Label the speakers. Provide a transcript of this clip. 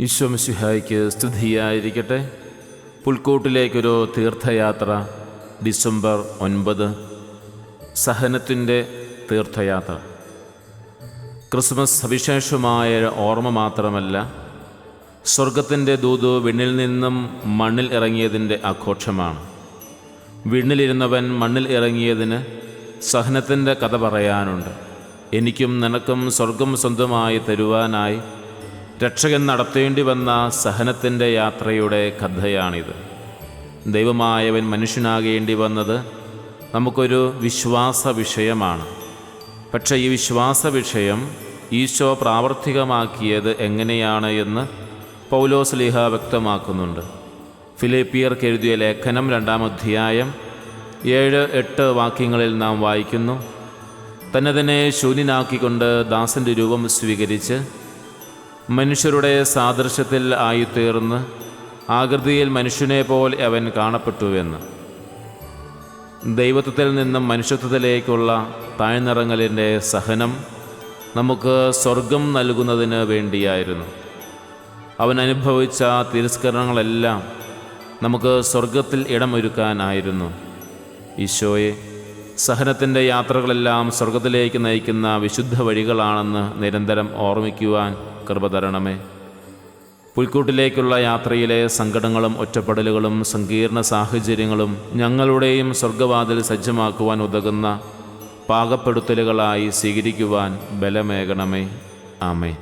Speaker 1: ഈശ്വമിശിഹായ്ക്ക് സ്തുതിയായിരിക്കട്ടെ. പുൽക്കൂട്ടിലേക്കൊരു തീർത്ഥയാത്ര ഡിസംബർ ഒൻപത് സഹനത്തിന്റെ തീർത്ഥയാത്ര. ക്രിസ്മസ് സവിശേഷമായ ഓർമ്മ മാത്രമല്ല സ്വർഗത്തിന്റെ ദൂതു വിണ്ണിൽ നിന്നും മണ്ണിൽ ഇറങ്ങിയതിന്റെ ആഘോഷമാണ്. വിണ്ണിലിരുന്നവൻ മണ്ണിൽ ഇറങ്ങിയതിന് സഹനത്തിന്റെ കഥ പറയാനുണ്ട്. എനിക്കും നിനക്കും സ്വർഗം സ്വന്തമായി തരുവാനായി രക്ഷകൻ നടത്തേണ്ടി വന്ന സഹനത്തിന്റെ യാത്രയുടെ കഥയാണിത്. ദൈവമായവൻ മനുഷ്യനാകേണ്ടി വന്നത് നമുക്കൊരു വിശ്വാസ വിഷയമാണ് പക്ഷേ ഈ വിശ്വാസ വിഷയം ഈശോ പ്രാവർത്തികമാക്കിയത് എങ്ങനെയാണ് എന്ന് പൗലോസ് ലീഹ വ്യക്തമാക്കുന്നുണ്ട്. ഫിലിപ്പിയർക്ക് എഴുതിയ ലേഖനം രണ്ടാം അധ്യായം ഏഴ് എട്ട് വാക്യങ്ങളിൽ നാം വായിക്കുന്നു. തന്നെ തന്നെ ശൂന്യനാക്കിക്കൊണ്ട് ദാസന്റെ രൂപം സ്വീകരിച്ച് മനുഷ്യരുടെ സാദൃശ്യത്തിൽ ആയിത്തീർന്ന് ആകൃതിയിൽ മനുഷ്യനെ പോൽ അവൻ കാണപ്പെട്ടുവെന്ന്. ദൈവത്വത്തിൽ നിന്നും മനുഷ്യത്വത്തിലേക്കുള്ള താഴ്ന്നിറങ്ങലിന്റെ സഹനം നമുക്ക് സ്വർഗം നൽകുന്നതിന് വേണ്ടിയായിരുന്നു. അവൻ അനുഭവിച്ച തിരസ്കരണങ്ങളെല്ലാം നമുക്ക് സ്വർഗത്തിൽ ഇടമൊരുക്കാനായിരുന്നു. ഈശോയെ സഹനത്തിന്റെ യാത്രകളെല്ലാം സ്വർഗത്തിലേക്ക് നയിക്കുന്ന വിശുദ്ധ വഴികളാണെന്ന് നിരന്തരം ഓർമ്മിക്കുവാൻ കൃപ തരണമേ. പുൽക്കൂട്ടിലേക്കുള്ള യാത്രയിലെ സങ്കടങ്ങളും ഒറ്റപ്പെടലുകളും സങ്കീർണ സാഹചര്യങ്ങളും ഞങ്ങളുടെയും സ്വർഗവാതിൽ സജ്ജമാക്കുവാൻ ഉതകുന്ന പാകപ്പെടുത്തലുകളായി സ്വീകരിക്കുവാൻ ബലമേകണമേ. ആമേ